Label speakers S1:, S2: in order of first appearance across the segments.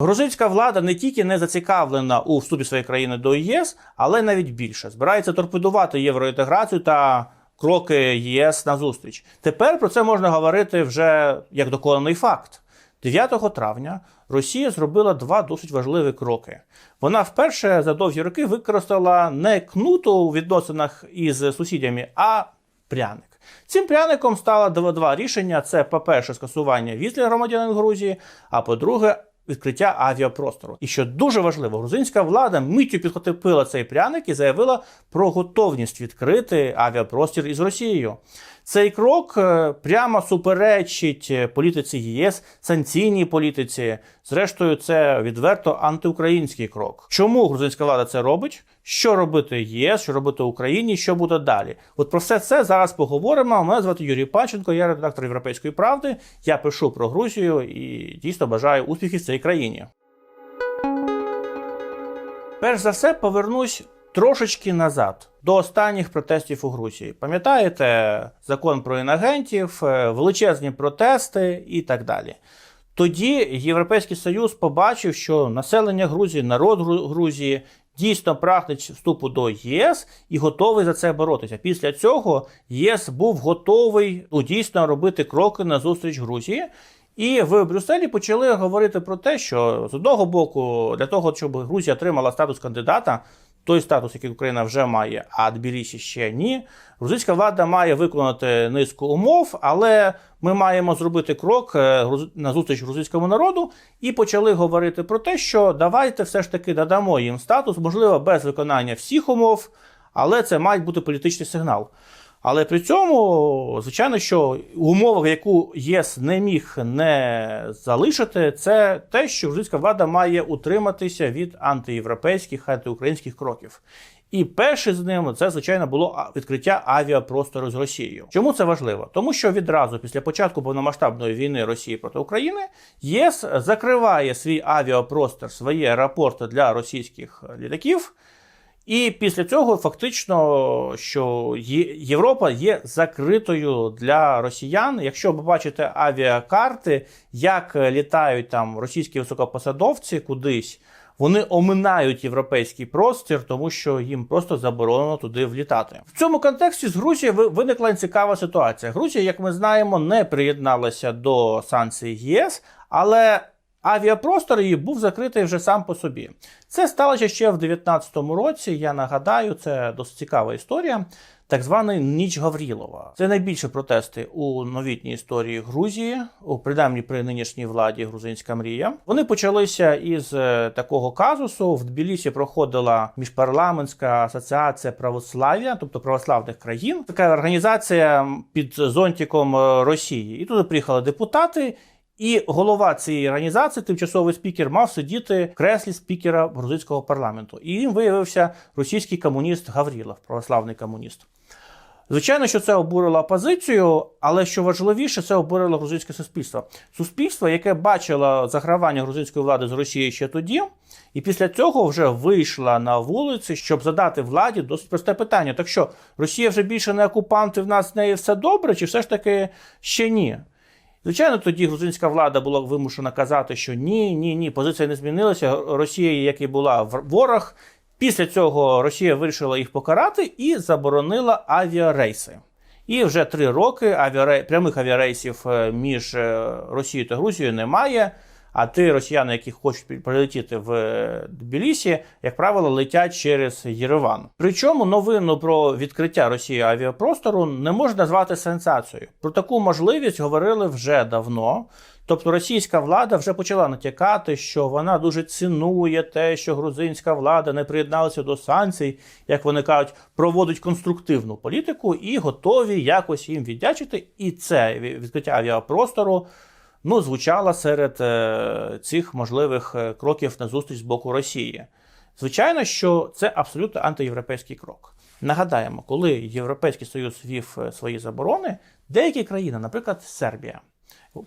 S1: Грузинська влада не тільки не зацікавлена у вступі своєї країни до ЄС, але навіть більше збирається торпедувати євроінтеграцію та кроки ЄС на зустріч. Тепер про це можна говорити вже як доконаний факт. 9 травня Росія зробила два досить важливі кроки. Вона вперше за довгі роки використала не кнуту у відносинах із сусідями, а пряник. Цим пряником стало два, рішення: це, по-перше, скасування віз для громадянин Грузії, а по-друге, відкриття авіапростору. І що дуже важливо, грузинська влада миттю підхопила цей пряник і заявила про готовність відкрити авіапростір із Росією. Цей крок е, прямо суперечить е, політиці ЄС, санкційній політиці. Зрештою, це відверто антиукраїнський крок. Чому грузинська влада це робить? Що робити ЄС, що робити Україні, що буде далі? От про все це зараз поговоримо. Мене звати Юрій Панченко, я редактор Європейської правди. Я пишу про Грузію і дійсно бажаю успіхів цій країні. Перш за все, повернусь трошечки назад до останніх протестів у Грузії. Пам'ятаєте закон про інагентів, е, величезні протести і так далі. Тоді Європейський Союз побачив, що населення Грузії, народ Грузії дійсно прагне вступу до ЄС і готовий за це боротися. Після цього ЄС був готовий ну, дійсно робити кроки на зустріч Грузії. І в Брюсселі почали говорити про те, що з одного боку, для того, щоб Грузія отримала статус кандидата, той статус, який Україна вже має, а Тбілісі ще ні. Грузинська влада має виконати низку умов, але ми маємо зробити крок е, на зустріч грузинському народу і почали говорити про те, що давайте все ж таки надамо їм статус, можливо, без виконання всіх умов, але це має бути політичний сигнал. Але при цьому, звичайно, що умова, яку ЄС не міг не залишити, це те, що грузинська влада має утриматися від антиєвропейських, антиукраїнських кроків. І перший з ним це, звичайно, було відкриття авіапростору з Росією. Чому це важливо? Тому що відразу після початку повномасштабної війни Росії проти України єС закриває свій авіапростор, свої аеропорти для російських літаків. І після цього фактично, що Європа є закритою для росіян. Якщо ви бачите авіакарти, як літають там російські високопосадовці кудись, вони оминають європейський простір, тому що їм просто заборонено туди влітати. В цьому контексті з Грузією виникла цікава ситуація. Грузія, як ми знаємо, не приєдналася до санкцій ЄС, але авіапростор її був закритий вже сам по собі. Це сталося ще в 19-му році. Я нагадаю, це досить цікава історія. Так званий Ніч Гаврілова. Це найбільші протести у новітній історії Грузії, у принаймні при нинішній владі Грузинська мрія. Вони почалися із е, такого казусу. В Тбілісі проходила міжпарламентська асоціація православ'я, тобто православних країн. Така організація під зонтиком е, Росії. І туди приїхали депутати. І голова цієї організації, тимчасовий спікер, мав сидіти в креслі спікера грузинського парламенту. І їм виявився російський комуніст Гаврілов, православний комуніст. Звичайно, що це обурило опозицію, але що важливіше, це обурило грузинське суспільство. Суспільство, яке бачило загравання грузинської влади з Росією ще тоді, і після цього вже вийшла на вулиці, щоб задати владі досить просте питання: так що Росія вже більше не окупант, і в нас з нею все добре, чи все ж таки ще ні? Звичайно, тоді грузинська влада була вимушена казати, що ні, ні, ні, позиція не змінилася. Росія, як і була ворог. Після цього Росія вирішила їх покарати і заборонила авіарейси. І вже три роки авіарей... прямих авіарейсів е, між е, Росією та Грузією немає. А ті росіяни, які хочуть прилетіти в е, Тбілісі, як правило, летять через Єреван. Причому новину про відкриття Росії авіапростору не можна назвати сенсацією. Про таку можливість говорили вже давно. Тобто російська влада вже почала натякати, що вона дуже цінує те, що грузинська влада не приєдналася до санкцій, як вони кажуть, проводить конструктивну політику і готові якось їм віддячити. І це ві- відкриття авіапростору ну, звучало серед е, цих можливих е, кроків на зустріч з боку Росії. Звичайно, що це абсолютно антиєвропейський крок. Нагадаємо, коли Європейський Союз ввів е, свої заборони, деякі країни, наприклад, Сербія,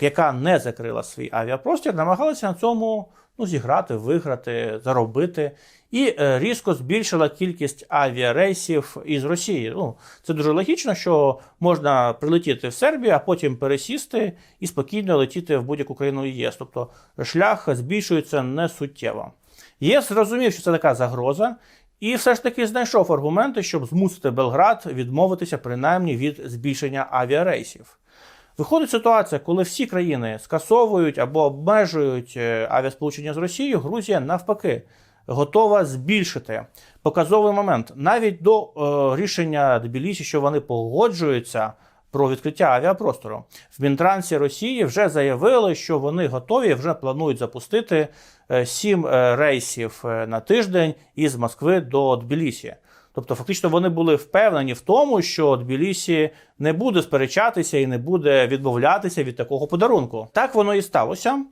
S1: яка не закрила свій авіапростір, намагалися на цьому ну, зіграти, виграти, заробити. І е, різко збільшила кількість авіарейсів із Росії. Ну, це дуже логічно, що можна прилетіти в Сербію, а потім пересісти і спокійно летіти в будь-яку країну ЄС. Тобто шлях збільшується не суттєво. ЄС зрозумів, що це така загроза, і все ж таки знайшов аргументи, щоб змусити Белград відмовитися принаймні від збільшення авіарейсів. Виходить ситуація, коли всі країни скасовують або обмежують е, авіасполучення з Росією, Грузія навпаки готова збільшити показовий момент навіть до е, рішення Тбілісі, що вони погоджуються про відкриття авіапростору. В Мінтрансі Росії вже заявили, що вони готові, вже планують запустити е, сім е, рейсів е, на тиждень із Москви до Тбілісі. Тобто, фактично, вони були впевнені в тому, що Тбілісі не буде сперечатися і не буде відмовлятися від такого подарунку. Так воно і сталося.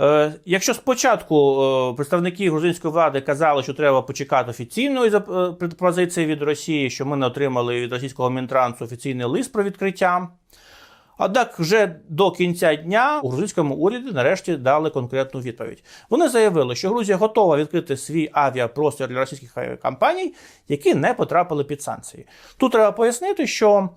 S1: Е, Якщо спочатку е, представники грузинської влади казали, що треба почекати офіційної е, пропозиції від Росії, що ми не отримали від російського Мінтрансу офіційний лист про відкриття. Однак вже до кінця дня у грузинському уряді нарешті дали конкретну відповідь. Вони заявили, що Грузія готова відкрити свій авіапростір для російських авіакомпаній, які не потрапили під санкції. Тут треба пояснити, що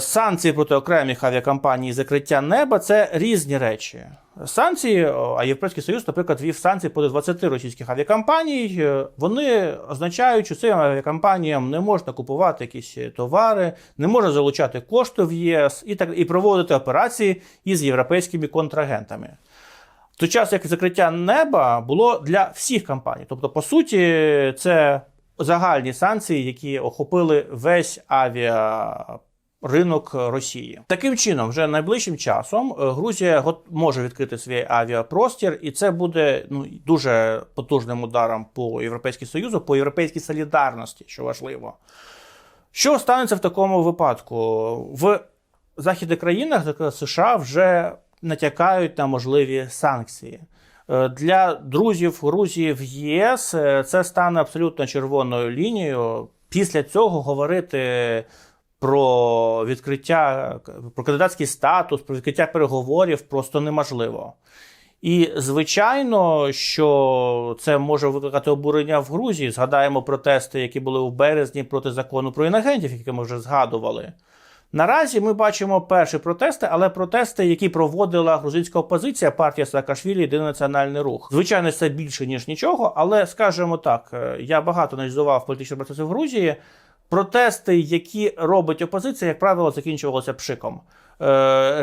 S1: санкції проти окремих авіакомпаній закриття неба це різні речі. Санкції, а Європейський Союз, наприклад, вів санкції проти 20 російських авіакомпаній. Е, Вони означають, що цим авіакомпаніям не можна купувати якісь товари, не можна залучати кошти в ЄС і так і проводити операції із європейськими контрагентами. В той час, як закриття неба було для всіх компаній. Тобто, по суті, це загальні санкції, які охопили весь авіа. Ринок Росії таким чином, вже найближчим часом е, Грузія може відкрити свій авіапростір, і це буде ну дуже потужним ударом по Європейському Союзу, по європейській солідарності, що важливо. Що станеться в такому випадку? В західних країнах, так, США, вже натякають на можливі санкції. Е, Для друзів Грузії в ЄС е, це стане абсолютно червоною лінією. Після цього говорити про відкриття, про кандидатський статус, про відкриття переговорів просто неможливо. І звичайно, що це може викликати обурення в Грузії. Згадаємо протести, які були у березні проти закону про інагентів, які ми вже згадували. Наразі ми бачимо перші протести, але протести, які проводила грузинська опозиція, партія Саакашвілі, єдиний національний рух. Звичайно, це більше ніж нічого, але скажімо так, е, я багато аналізував політичні процеси в Грузії. Протести, які робить опозиція, як правило, закінчувалися пшиком. Е,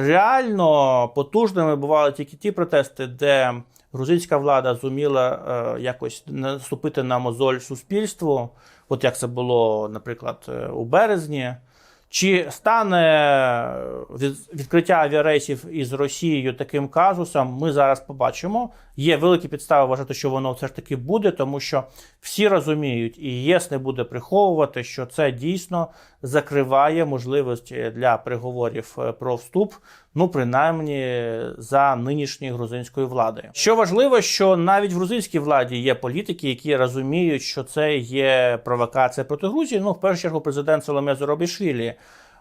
S1: реально потужними бували тільки ті протести, де грузинська влада зуміла е, якось наступити на мозоль суспільству, от як це було, наприклад, е, у березні. Чи стане відкриття авіарейсів із Росією таким казусом, ми зараз побачимо. Є великі підстави вважати, що воно все ж таки буде, тому що всі розуміють, і ЄС не буде приховувати, що це дійсно закриває можливості для переговорів е, про вступ, ну принаймні за нинішньої грузинської влади. Що важливо, що навіть в грузинській владі є політики, які розуміють, що це є провокація проти Грузії. Ну, в першу чергу, президент Соломе Зоробішвілі.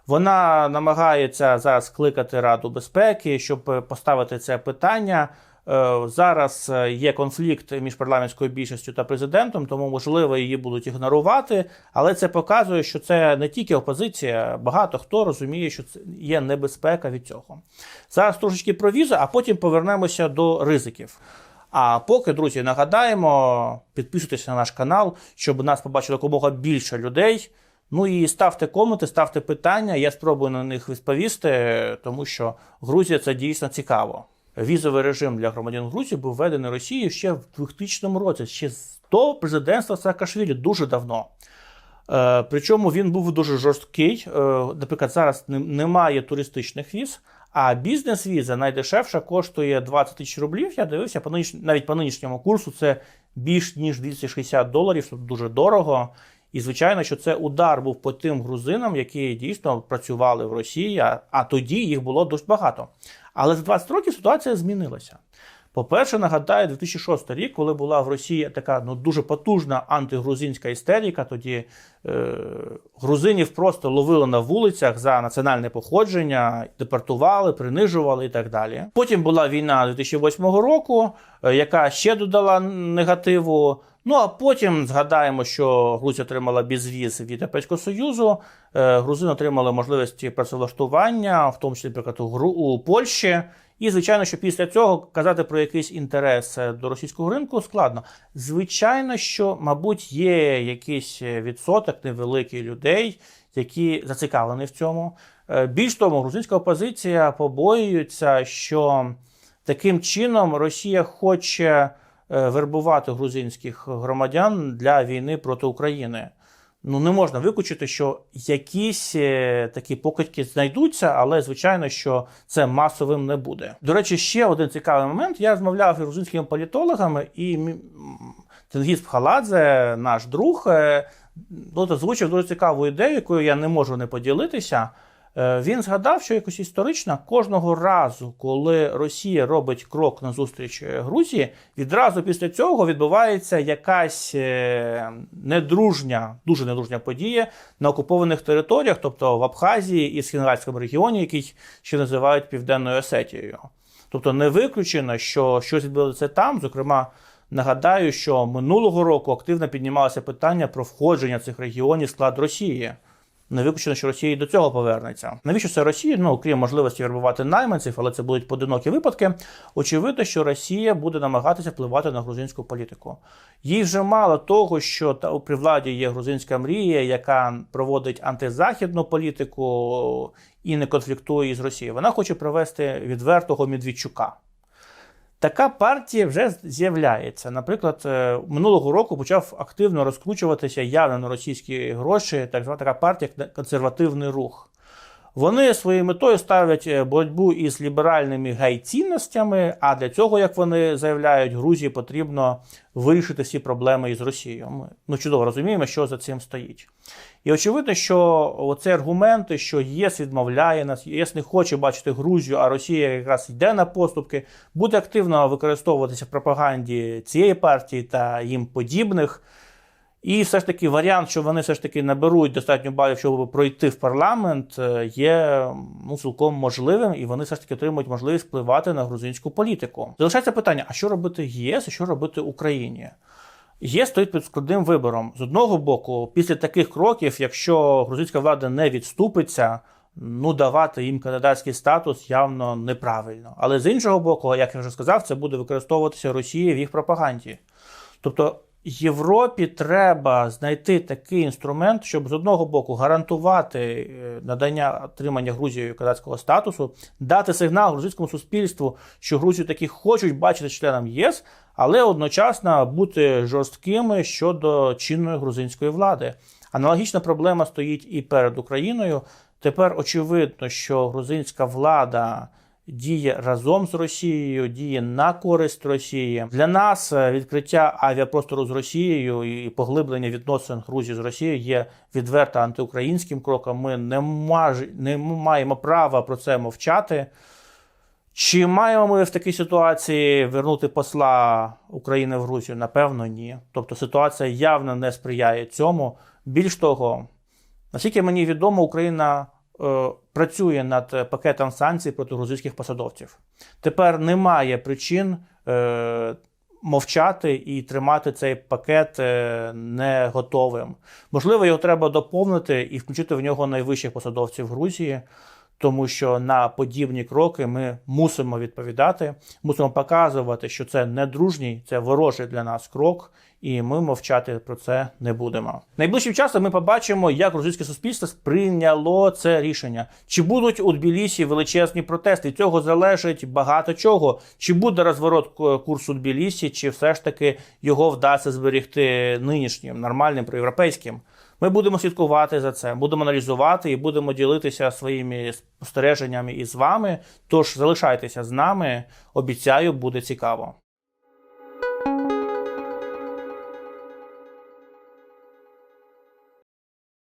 S1: Вона намагається зараз кликати Раду безпеки, щоб е, поставити це питання. Е, Зараз е, є конфлікт між парламентською більшістю та президентом, тому можливо її будуть ігнорувати. Але це показує, що це не тільки опозиція, багато хто розуміє, що це є небезпека від цього. Зараз трошечки про візу, а потім повернемося до ризиків. А поки, друзі, нагадаємо, підписуйтесь на наш канал, щоб нас побачило якомога більше людей. Ну і ставте коменти, ставте питання. Я спробую на них відповісти, тому що Грузія це дійсно цікаво. Візовий режим для громадян Грузії був введений Росією ще в 2000 році, ще з до президентства Саакашвілі, дуже давно. Е, причому він був дуже жорсткий. Е, наприклад, зараз немає туристичних віз, а бізнес-віза найдешевша коштує 20 тисяч рублів. Я дивився по навіть по нинішньому курсу це більш ніж 260 доларів, що дуже дорого. І звичайно, що це удар був по тим грузинам, які дійсно працювали в Росії, а, а тоді їх було досить багато. Але за 20 років ситуація змінилася. По-перше, нагадаю, 2006 рік, коли була в Росії така ну дуже потужна антигрузинська істерика, тоді е, грузинів просто ловили на вулицях за національне походження, депортували, принижували і так далі. Потім була війна 2008 року, е, яка ще додала негативу. Ну а потім згадаємо, що Грузія отримала безвіз від Європейського Союзу. е, Грузини отримали можливості працевлаштування, в тому числі наприклад, у Гру- у Польщі. І, звичайно, що після цього казати про якийсь інтерес до російського ринку складно. Звичайно, що, мабуть, є якийсь відсоток невеликий людей, які зацікавлені в цьому. Е, Більш того, грузинська опозиція побоюється, що таким чином Росія хоче вербувати грузинських громадян для війни проти України. Ну, не можна виключити, що якісь е, такі покидьки знайдуться, але звичайно, що це масовим не буде. До речі, ще один цікавий момент. Я розмовляв із грузинськими політологами, і Тенгіз Пхаладзе, наш друг, е, ну, озвучив дуже цікаву ідею, якою я не можу не поділитися. Е, Він згадав, що якось історично кожного разу, коли Росія робить крок назустріч е, Грузії, відразу після цього відбувається якась е, недружня, дуже недружня подія на окупованих територіях, тобто в Абхазії і Схінгальському регіоні, який ще називають Південною Осетією. Тобто не виключено, що щось відбулося там. Зокрема, нагадаю, що минулого року активно піднімалося питання про входження цих регіонів в склад Росії. Не виключено, що Росія до цього повернеться. Навіщо це Росія? Ну, окрім можливості вербувати найманців, але це будуть поодинокі випадки. Очевидно, що Росія буде намагатися впливати на грузинську політику. Їй вже мало того, що та при владі є грузинська мрія, яка проводить антизахідну політику і не конфліктує із Росією. Вона хоче провести відвертого Медведчука. Така партія вже з'являється. Наприклад, е, минулого року почав активно розкручуватися явно на російські гроші, так звана така партія як консервативний рух. Вони своєю метою ставлять е, боротьбу із ліберальними гай-цінностями, а для цього, як вони заявляють, Грузії потрібно вирішити всі проблеми із Росією. Ми ну, чудово розуміємо, що за цим стоїть. І очевидно, що оці аргументи, що ЄС відмовляє нас, ЄС не хоче бачити Грузію, а Росія якраз йде на поступки, буде активно використовуватися в пропаганді цієї партії та їм подібних. І все ж таки варіант, що вони все ж таки наберуть достатньо балів, щоб пройти в парламент, е, є ну, цілком можливим, і вони все ж таки отримують можливість впливати на грузинську політику. Залишається питання: а що робити ЄС, і що робити Україні? ЄС стоїть під складним вибором. З одного боку, після таких кроків, якщо грузинська влада не відступиться, ну давати їм кандидатський статус явно неправильно. Але з іншого боку, як я вже сказав, це буде використовуватися Росією в їх пропаганді. Тобто Європі треба знайти такий інструмент, щоб з одного боку гарантувати е, надання отримання Грузією кандидатського статусу, дати сигнал грузинському суспільству, що Грузію таки хочуть бачити членом ЄС, але одночасно бути жорсткими щодо чинної грузинської влади. Аналогічна проблема стоїть і перед Україною. Тепер очевидно, що грузинська влада діє разом з Росією, діє на користь Росії. Для нас е, відкриття авіапростору з Росією і поглиблення відносин Грузії з Росією є відверто антиукраїнським кроком. Ми не, маж... не маємо права про це мовчати. Чи маємо ми в такій ситуації вернути посла України в Грузію? Напевно, ні. Тобто ситуація явно не сприяє цьому. Більш того, наскільки мені відомо, Україна працює над пакетом санкцій проти грузинських посадовців. Тепер немає причин е, мовчати і тримати цей пакет е, не готовим. Можливо, його треба доповнити і включити в нього найвищих посадовців Грузії. Тому що на подібні кроки ми мусимо відповідати, мусимо показувати, що це не дружній, це ворожий для нас крок, і ми мовчати про це не будемо. Найближчим часом ми побачимо, як грузинське суспільство сприйняло це рішення. Чи будуть у Тбілісі величезні протести? Від цього залежить багато чого. Чи буде розворот курсу Тбілісі, чи все ж таки його вдасться зберегти нинішнім, нормальним проєвропейським? Ми будемо слідкувати за це, будемо аналізувати і будемо ділитися своїми спостереженнями із вами. Тож залишайтеся з нами. Обіцяю, буде цікаво.